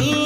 நீ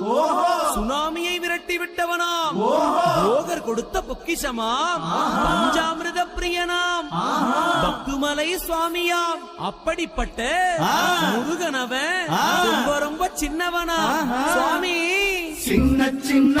சுனாமியை விரட்டி விட்டவனாம். போகர் கொடுத்த பொக்கிஷமாம். பஞ்சாமிரத பிரியனாம் பக்துமலை சுவாமியாம். அப்படிப்பட்ட முருகனவன் ரொம்ப ரொம்ப சின்னவனா சுவாமி. சின்ன சின்ன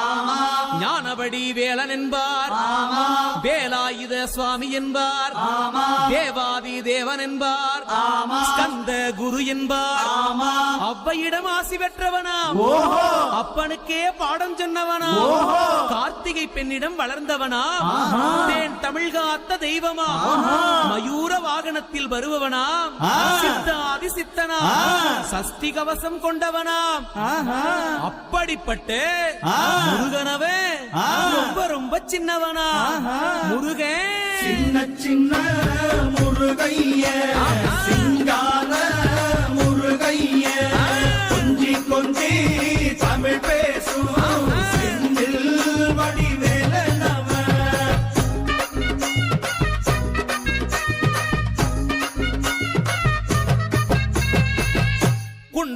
ஞானபடி வேலன் என்பார். வேலாயுத சுவாமி என்பார். தேவாதி தேவன் என்பார். ஸ்கந்த குரு என்பார். அவ்வையிடம் ஆசி பெற்றவனாம். அப்பனுக்கே பாடம் சொன்னவனா கார்த்திகை பெண்ணிடம் வளர்ந்தவனா தேன் தமிழ் காத்த தெய்வமா மயூர வாகனத்தில் வருபவனாம். சித்தாதி சித்தனா சஷ்டி கவசம் கொண்டவனாம் அப்படிப்பட்ட முருகனவே ரொம்ப ரொம்ப சின்னவனா? முருகன் சின்ன சின்ன முருகைய.